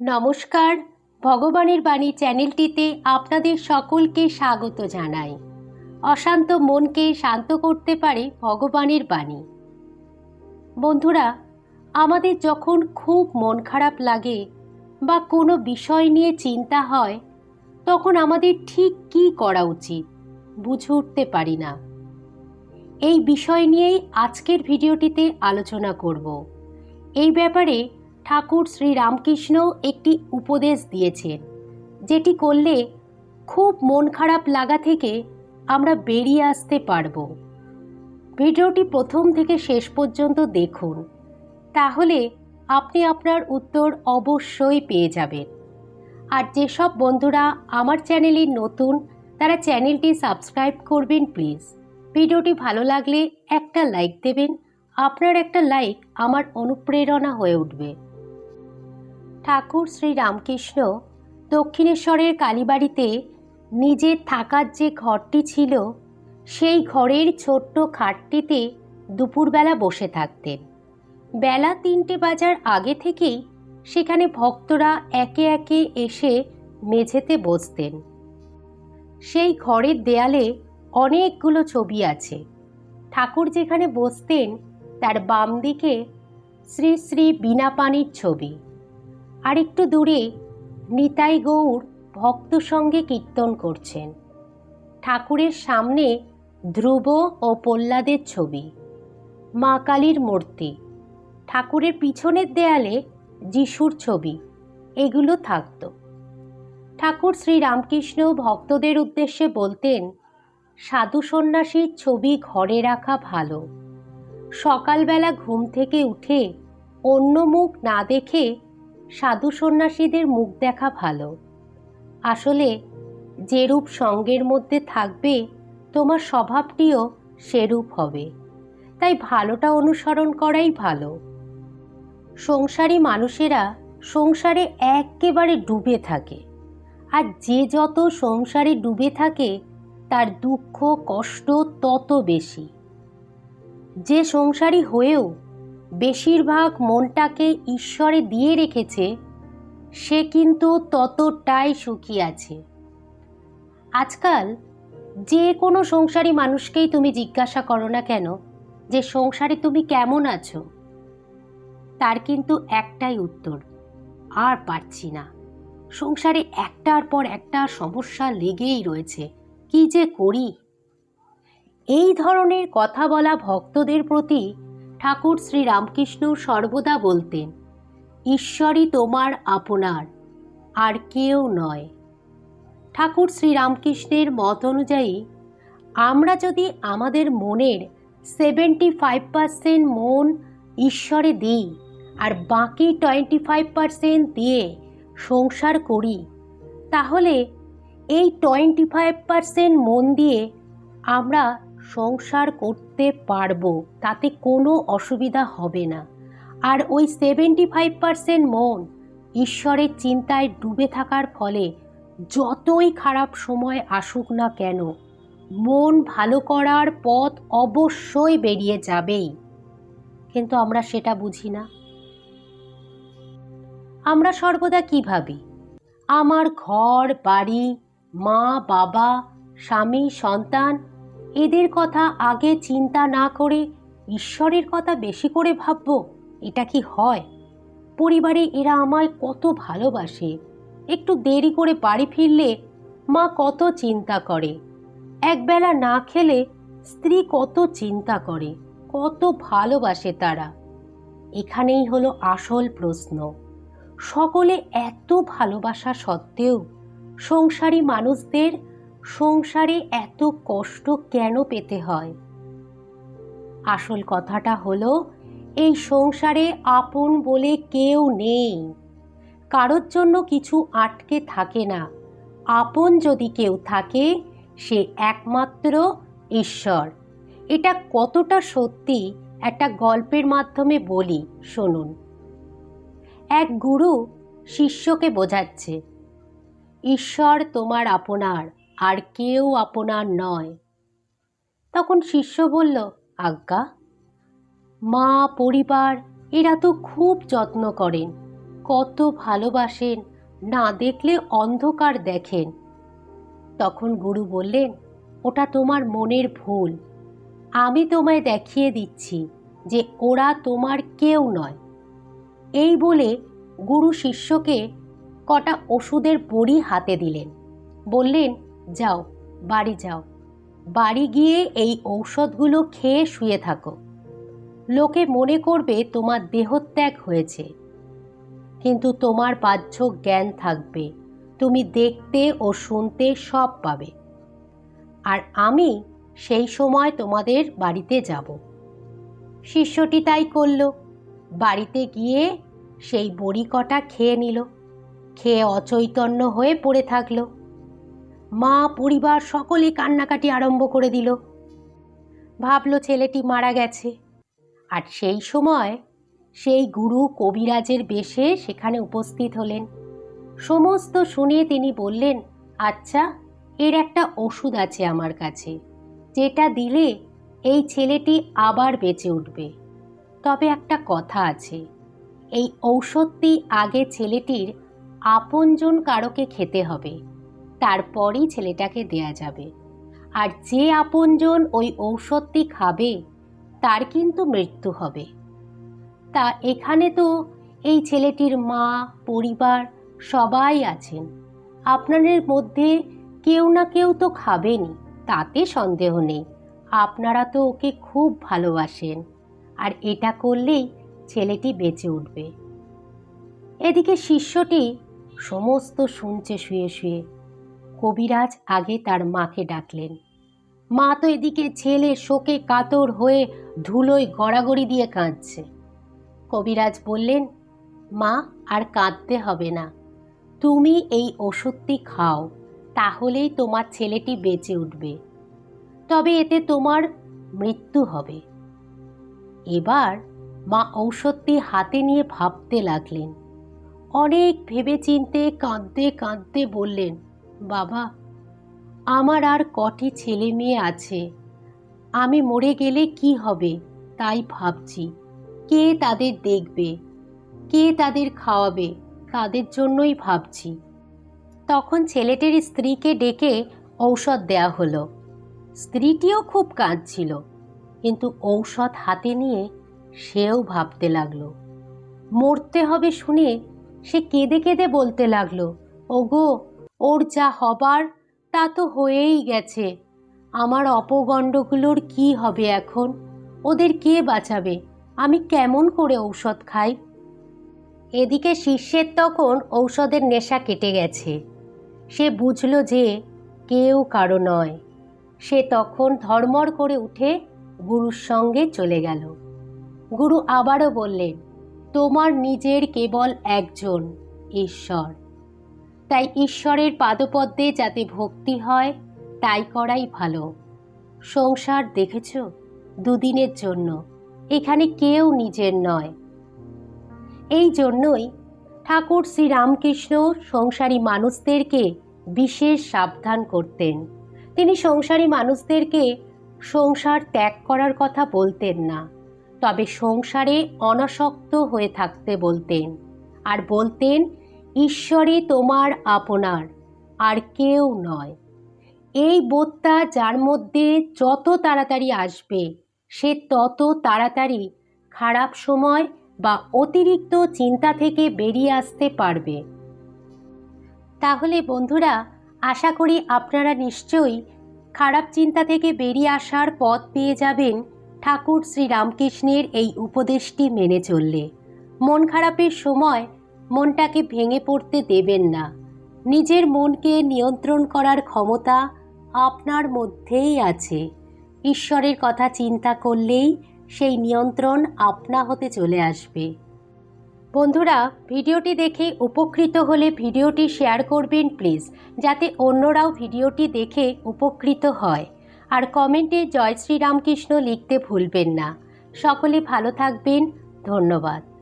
নমস্কার, ভগবানের বাণী চ্যানেলটিতে আপনাদের সকলকে স্বাগত জানাই। অশান্ত মনকে শান্ত করতে পারে ভগবানের বাণী। বন্ধুরা, আমাদের যখন খুব মন খারাপ লাগে বা কোনো বিষয় নিয়ে চিন্তা হয়, তখন আমাদের ঠিক কী করা উচিত বুঝে উঠতে পারি না। এই বিষয় নিয়েই আজকের ভিডিওটিতে আলোচনা করব। এই ব্যাপারে ঠাকুর শ্রী রামকৃষ্ণ একটি উপদেশ দিয়েছেন যেটি করলে খুব মন খারাপ লাগা থেকে আমরা বেরিয়ে আসতে পারব। ভিডিওটি প্রথম থেকে শেষ পর্যন্ত দেখুন, তাহলে আপনি আপনার উত্তর অবশ্যই পেয়ে যাবেন। আর যেসব বন্ধুরা আমার চ্যানেলে নতুন, তারা চ্যানেলটি সাবস্ক্রাইব করবেন প্লিজ। ভিডিওটি ভালো লাগলে একটা লাইক দেবেন, আপনার একটা লাইক আমার অনুপ্রেরণা হয়ে উঠবে। ঠাকুর শ্রী রামকৃষ্ণ দক্ষিণেশ্বরের কালীবাড়িতে নিজের থাকার যে ঘরটি ছিল, সেই ঘরের ছোট্ট খাটটিতে দুপুরবেলা বসে থাকতেন। বেলা তিনটে বাজার আগে থেকেই সেখানে ভক্তরা একে একে এসে মেঝেতে বসতেন। সেই ঘরের দেয়ালে অনেকগুলো ছবি আছে। ঠাকুর যেখানে বসতেন, তার বাম দিকে শ্রী শ্রী বীণাপানির ছবি। আর একটু দূরে নিতাই গৌর ভক্ত সঙ্গে কীর্তন করছেন। ঠাকুরের সামনে ধ্রুব ও প্রহ্লাদের ছবি। মা কালীর মূর্তি। ঠাকুরের পিছনের দেয়ালে যিশুর ছবি। এগুলো থাকত। ঠাকুর শ্রী রামকৃষ্ণ ভক্তদের উদ্দেশ্যে বলতেন, সাধু সন্ন্যাসীর ছবি ঘরে রাখা ভালো। সকালবেলা ঘুম থেকে উঠে অন্য মুখ না দেখে সাধু সন্ন্যাসীদের মুখ দেখা ভালো। আসলে যেরূপ সঙ্গের মধ্যে থাকবে, তোমার স্বভাবটিও সেরূপ হবে। তাই ভালোটা অনুসরণ করাই ভালো। সংসারী মানুষেরা সংসারে একেবারে ডুবে থাকে। আর যে যত সংসারে ডুবে থাকে, তার দুঃখ কষ্ট তত বেশি। যে সংসারী হয়েও বেশিরভাগ মনটাকে ঈশ্বরে দিয়ে রেখেছে, সে কিন্তু ততটাই সুখী আছে। আজকাল যে কোনো সংসারী মানুষকেই তুমি জিজ্ঞাসা করো না কেন যে, সংসারে তুমি কেমন আছো? তার কিন্তু একটাই উত্তর, আর পারছি না। সংসারে একটার পর একটা সমস্যা লেগেই রয়েছে। কি যে করি? এই ধরনের কথা বলা ভক্তদের প্রতি ঠাকুর শ্রী রামকৃষ্ণ সর্বদা বলতেন, ঈশ্বরই তোমার আপনার, আর কেউ নয়। ঠাকুর শ্রী রামকৃষ্ণের মত অনুযায়ী, আমরা যদি আমাদের মনের সেভেন্টি ফাইভ পার্সেন্ট মন ঈশ্বরে দিই, আর বাকি টোয়েন্টি ফাইভ পার্সেন্ট দিয়ে সংসার করি, তাহলে এই টোয়েন্টি ফাইভ পার্সেন্ট মন দিয়ে আমরা সংসার করতে পারব, তাতে কোনো অসুবিধা হবে না। আর ওই সেভেন্টি ফাইভ পার্সেন্ট মন ঈশ্বরের চিন্তায় ডুবে থাকার ফলে যতই খারাপ সময় আসুক না কেন, মন ভালো করার পথ অবশ্যই বেরিয়ে যাবেই। কিন্তু আমরা সেটা বুঝি না। আমরা সর্বদা কি ভাবি? আমার ঘর, বাড়ি, মা, বাবা, স্বামী, সন্তান এদের কথা আগে চিন্তা না করে ঈশ্বরের কথা বেশি করে ভাবব, এটা কি হয়? পরিবারে এরা আমায় কত ভালোবাসে। একটু দেরি করে বাড়ি ফিরলে মা কত চিন্তা করে। একবেলা না খেলে স্ত্রী কত চিন্তা করে, কত ভালোবাসে তারা। এখানেই হলো আসল প্রশ্ন। সকলে এত ভালোবাসা সত্ত্বেও সংসারী মানুষদের সংসারে এত কষ্ট কেন পেতে হয়? আসল কথাটা হলো, এই সংসারে আপন বলে কেউ নেই। কারোর জন্য কিছু আটকে থাকে না। আপন যদি কেউ থাকে, সে একমাত্র ঈশ্বর। এটা কতটা সত্যি, একটা গল্পের মাধ্যমে বলি, শুনুন। এক গুরু শিষ্যকে বোঝাচ্ছে, ঈশ্বর তোমার আপনার আর কেউ আপনার নয়। তখন শিষ্য বলল, আজ্ঞা, মা, পরিবার, এরা তো খুব যত্ন করেন, কত ভালোবাসেন, না দেখলে অন্ধকার দেখেন। তখন গুরু বললেন, ওটা তোমার মনের ভুল। আমি তোমায় দেখিয়ে দিচ্ছি যে ওরা তোমার কেউ নয়। এই বলে গুরু শিষ্যকে কটা ওষুধের বড়ি হাতে দিলেন। বললেন যাও, বাড়ি যাও। বাড়ি গিয়ে এই ঔষধগুলো খেয়ে শুয়ে থাকো। লোকে মনে করবে তোমার দেহত্যাগ হয়েছে। কিন্তু তোমার বাহ্য জ্ঞান থাকবে। তুমি দেখতে ও শুনতে সব পাবে। আর আমি সেই সময় তোমাদের বাড়িতে যাব। শিষ্যটি তাই করল। বাড়িতে গিয়ে সেই বড়ি কটা খেয়ে নিল। খেয়ে অচৈতন্য হয়ে পড়ে থাকল। মা, পরিবার সকলে কান্নাকাটি আরম্ভ করে দিল। ভাবলো ছেলেটি মারা গেছে। আর সেই সময় সেই গুরু কবিরাজের বেশে সেখানে উপস্থিত হলেন। সমস্ত শুনে তিনি বললেন আচ্ছা এর একটা ওষুধ আছে আমার কাছে, যেটা দিলে এই ছেলেটি আবার বেঁচে উঠবে। তবে একটা কথা আছে, এই ঔষধটি আগে ছেলেটির আপনজন কারোকে খেতে হবে। তারপরই ছেলেটাকে দেয়া যাবে। আর যে আপনজন ওই ঔষধটি খাবে, তার কিন্তু মৃত্যু হবে। তা এখানে তো এই ছেলেটির মা, পরিবার সবাই আছেন। আপনাদের মধ্যে কেউ না কেউ তো খাবেনই, তাতে সন্দেহ নেই। আপনারা তো ওকে খুব ভালোবাসেন। আর এটা করলেই ছেলেটি বেঁচে উঠবে। এদিকে শিষ্যটি সমস্ত শুনছে, শুয়ে শুয়ে কবিরাজ আগে তার মাকে ডাকলেন। মা তো এদিকে ছেলে শোকে কাতর হয়ে ধুলোয় গড়াগড়ি দিয়ে কাঁদছে। কবিরাজ বললেন, মা, আর কাঁদতে হবে না। তুমি এই ওষুধটি খাও, তাহলেই তোমার ছেলেটি বেঁচে উঠবে। তবে এতে তোমার মৃত্যু হবে এবার মা ঔষধটি হাতে নিয়ে ভাবতে লাগলেন। অনেক ভেবে চিনতে কাঁদতে কাঁদতে বললেন বাবা, আমার আর কটি ছেলে মেয়ে আছে। আমি মরে গেলে কি হবে? তাই ভাবছি। কে তাদের দেখবে? কে তাদের খাওয়াবে? তাদের জন্যই ভাবছি। তখন ছেলেটির স্ত্রীকে ডেকে ঔষধ দেয়া হলো। স্ত্রীটিও খুব কাঁদছিল, কিন্তু ঔষধ হাতে নিয়ে সেও ভাবতে লাগল। মরতে হবে শুনে সে কেঁদে কেঁদে বলতে লাগল, ওগো ওর যা হবার তা তো হয়েই গেছে। আমার অপগণ্ডগুলোর কি হবে এখন? ওদের কে বাঁচাবে? আমি কেমন করে ঔষধ খাই? এদিকে শিষ্যের তখন ঔষধের নেশা কেটে গেছে। সে বুঝল যে কেউ কারও নয়। সে তখন ধর্মর করে উঠে গুরুর সঙ্গে চলে গেল। গুরু আবারও বললেন, তোমার নিজের কেবল একজন, ঈশ্বর। তাই ঈশ্বরের পাদপদ্মে যাতে ভক্তি হয়, তাই করাই ভালো। সংসার দেখেছ? দুদিনের জন্য। এখানে কেউ নিজের নয়। এই জন্যই ঠাকুর শ্রী রামকৃষ্ণ সংসারী মানুষদেরকে বিশেষ সাবধান করতেন। তিনি সংসারী মানুষদেরকে সংসার ত্যাগ করার কথা বলতেন না, তবে সংসারে অনাসক্ত হয়ে থাকতে বলতেন। আর বলতেন ঈশ্বরই তোমার আপনার, আর কেউ নয়। এই বোধটা যার মধ্যে যত তাড়াতাড়ি আসবে, সে তত তাড়াতাড়ি খারাপ সময় বা অতিরিক্ত চিন্তা থেকে বেরিয়ে আসতে পারবে। তাহলে বন্ধুরা, আশা করি আপনারা নিশ্চয়ই খারাপ চিন্তা থেকে বেরিয়ে আসার পথ পেয়ে যাবেন ঠাকুর শ্রী রামকৃষ্ণের এই উপদেশটি মেনে চললে। মন খারাপের সময় মনটাকে ভেঙে পড়তে দেবেন না। নিজের মনকে নিয়ন্ত্রণ করার ক্ষমতা আপনার মধ্যেই আছে। ঈশ্বরের কথা চিন্তা করলেই সেই নিয়ন্ত্রণ আপনা হতে চলে আসবে। বন্ধুরা, ভিডিওটি দেখে উপকৃত হলে ভিডিওটি শেয়ার করবেন প্লিজ, যাতে অন্যরাও ভিডিওটি দেখে উপকৃত হয়। আর কমেন্টে জয় শ্রীরামকৃষ্ণ লিখতে ভুলবেন না। সকলে ভালো থাকবেন। ধন্যবাদ।